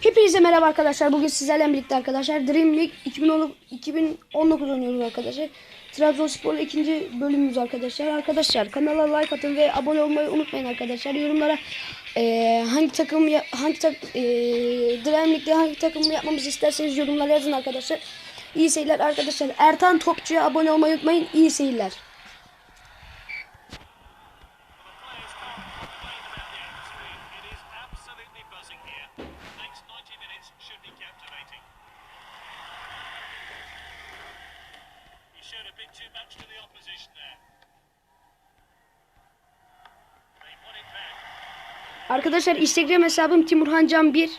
Hepinize merhaba arkadaşlar. Bugün sizlerle birlikte arkadaşlar Dream League 2010 2019 oynuyoruz arkadaşlar. Trabzonspor'la ikinci bölümümüz arkadaşlar. Arkadaşlar kanala like atın ve abone olmayı unutmayın arkadaşlar. Yorumlara eee, hangi takım hangi tak eee Dream League'de hangi takımı yapmamızı isterseniz yorumlara yazın arkadaşlar. İyi seyirler arkadaşlar. Ertan Topçu'ya abone olmayı unutmayın. İyi seyirler. Arkadaşlar Instagram hesabım Timurhan Can 1.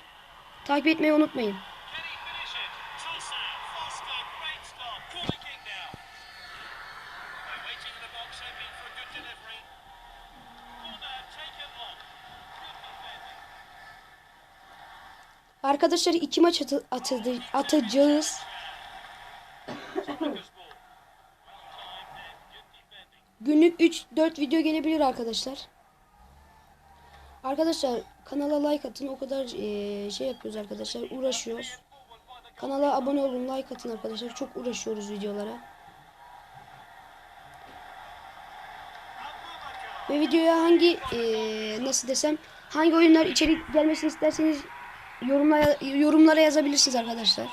Takip etmeyi unutmayın. Can he finish it? Toussaint, Foster, Günlük 3-4 video gelebilir arkadaşlar. Arkadaşlar kanala like atın. O kadar eee, şey yapıyoruz arkadaşlar. Uğraşıyoruz. Kanala abone olun, like atın arkadaşlar. Çok uğraşıyoruz videolara. Ve videoya hangi eee, nasıl desem hangi oyunlar içerik gelmesini isterseniz yorumlara yorumlara yazabilirsiniz arkadaşlar.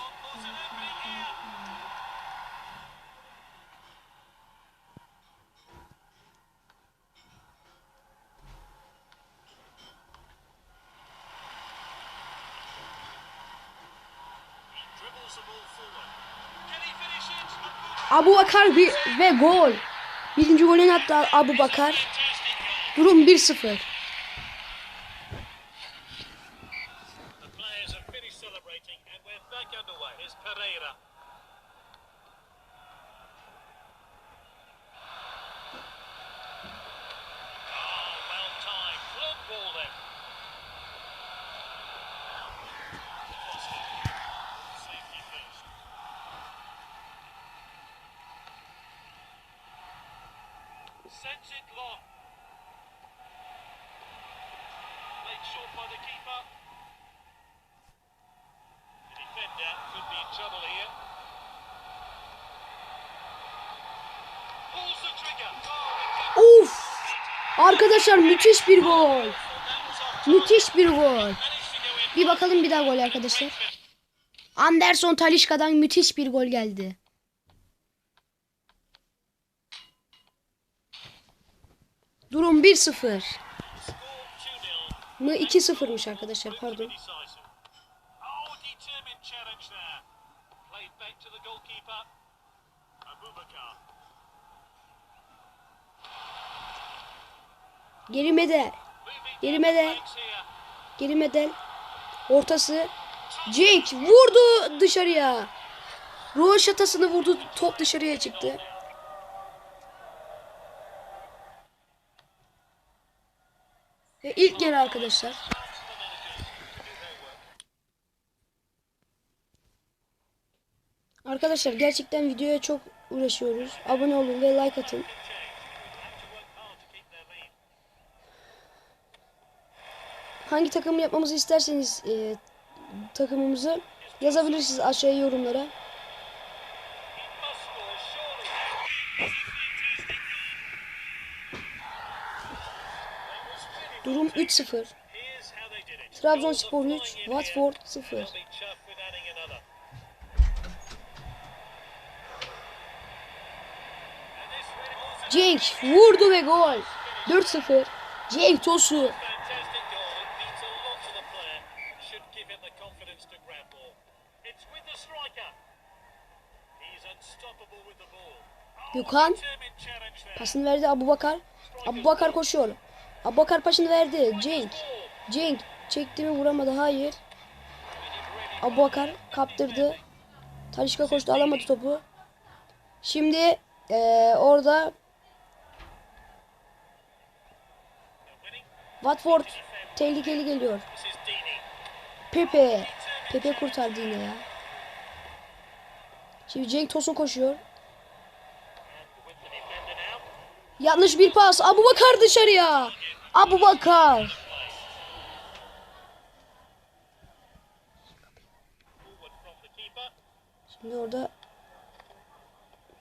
Abu Bakar bir, ve gol. Birinci golünü attı Abu Bakar. Durum 1-0. Sends it long. Played short by the keeper. The defender could be in trouble here. Pulls the trigger. Oh, Uf! Arkadaşlar müthiş bir gol. Müthiş bir gol. Bir bakalım bir daha gol arkadaşlar. Anderson Talişka'dan müthiş bir gol geldi. Durum 1-0 Score 2-0. mı 2-0'mış arkadaşlar pardon. Gerime de, the de. gerime de. Ortası. Jake vurdu dışarıya. Roşatasını vurdu top dışarıya çıktı. Ve ilk yarı arkadaşlar. Arkadaşlar gerçekten videoya çok uğraşıyoruz. Abone olun ve like atın. Hangi takımı yapmamızı isterseniz e, takımımızı yazabilirsiniz aşağıya yorumlara. Durum 3-0. Here's how they did it. Trabzonspor Goals 3, are flying in here. Watford 0. They'll be chuffed with adding another. And this really Cenk vurdu ve gol. 4-0. Cenk Tosu. Gökhan pasını verdi Abu Bakar. Abu Bakar koşuyor. Abu Bakar pasını verdi. Cenk. Cenk çekti mi vuramadı. Hayır. Abu Bakar kaptırdı. Talişka koştu alamadı topu. Şimdi eee, orada Watford tehlikeli geliyor. Pepe. Pepe kurtardı yine ya. Şimdi Cenk Tosun koşuyor. Yanlış bir pas. Abu Bakar dışarıya. Abu Bakar. Şimdi orada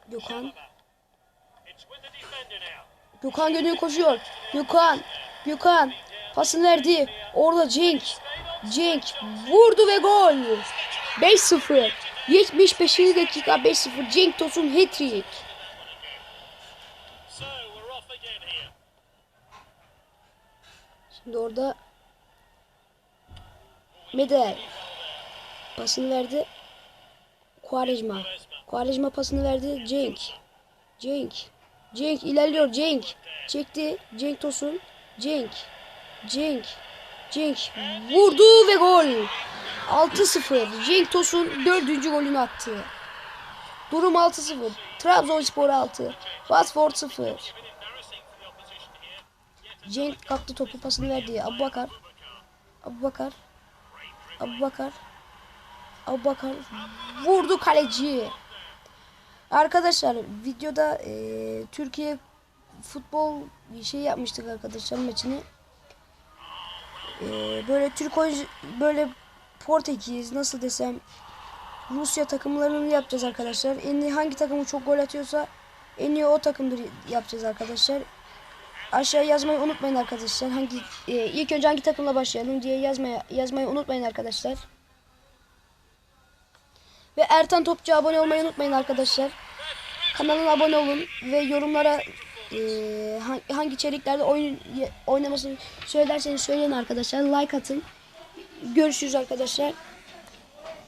Gökhan Gökhan geliyor koşuyor. Gökhan Gökhan pasını verdi. Orada Cenk Cenk vurdu ve gol. 5-0. 75. dakika 5-0. Cenk Tosun hat-trick. Şimdi orada Medel pasını verdi. Quaresma. Quaresma pasını verdi. Cenk. Cenk. Cenk ilerliyor. Cenk. Çekti. Cenk Tosun. Cenk. Cenk. Cenk. Vurdu ve gol. 6-0. Cenk Tosun dördüncü golünü attı. Durum 6-0. Trabzonspor 6. Watford 0. Cenk kaptı topu pasını verdi. Abu Bakar. Abu Bakar. Abu Bakar. Abu Bakar. Vurdu kaleci. Arkadaşlar videoda e, Türkiye futbol bir şey yapmıştık arkadaşlar maçını. E, böyle Türk böyle Portekiz nasıl desem Rusya takımlarını yapacağız arkadaşlar. En iyi hangi takımı çok gol atıyorsa en iyi o takımdır yapacağız arkadaşlar. Aşağıya yazmayı unutmayın arkadaşlar. Hangi e, ilk önce hangi takımla başlayalım diye yazmaya yazmayı unutmayın arkadaşlar. Ve Ertan Topçu abone olmayı unutmayın arkadaşlar. Kanalına abone olun ve yorumlara e, ha- hangi içeriklerde oyun oynamasını söylerseniz söyleyin arkadaşlar. Like atın. Görüşürüz arkadaşlar.